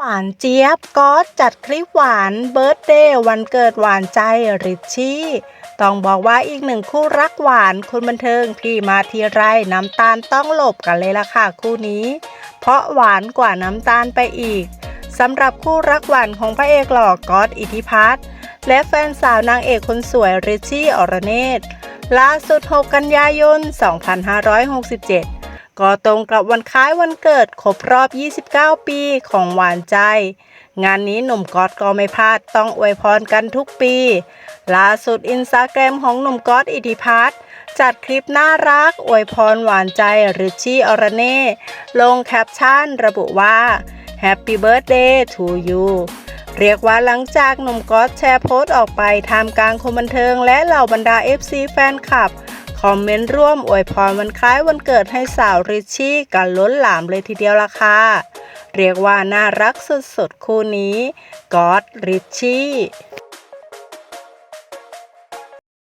หวานเจี๊ยบก็จัดคลิปหวานเบิร์ตเดย์วันเกิดหวานใจริชชี่ ต้องบอกว่าอีกหนึ่งคู่รักหวานคนบันเทิงที่มาทีไรน้ำตาลต้องหลบกันเลยล่ะค่ะคู่นี้ เพราะหวานกว่าน้ำตาลไปอีกสำหรับคู่รักหวานของพระเอกหล่อก๊อตอิทธิพัฒน์และแฟนสาวนางเอกคนสวยริชชี่อรเนตล่าสุด 6 กันยายน 2567 ก็ตรงกับวันคล้ายวันเกิดครบรอบ 29 ปีของหวานใจ งานนี้หนุ่มก๊อตก็ไม่พลาดต้องอวยพรกันทุกปี ล่าสุดอินสตาแกรมของหนุ่มก๊อตอิทธิพัฒน์จัดคลิปน่ารัก อวยพรหวานใจริชชี่อรเน่ลงแคปชั่นระบุว่า Happy Birthday to you เรียกว่าหลังจากหนุ่มก๊อตแชร์โพสต์ออกไปทามกลางคนบันเทิงและเหล่าบรรดา FC แฟนคลับ คอมเมนต์ร่วมอวยพรวันคล้ายวันเกิดให้สาวริชชี่กันล้นหลามเลยทีเดียวล่ะค่ะ เรียกว่าน่ารักสุดๆคู่นี้กอดริชชี่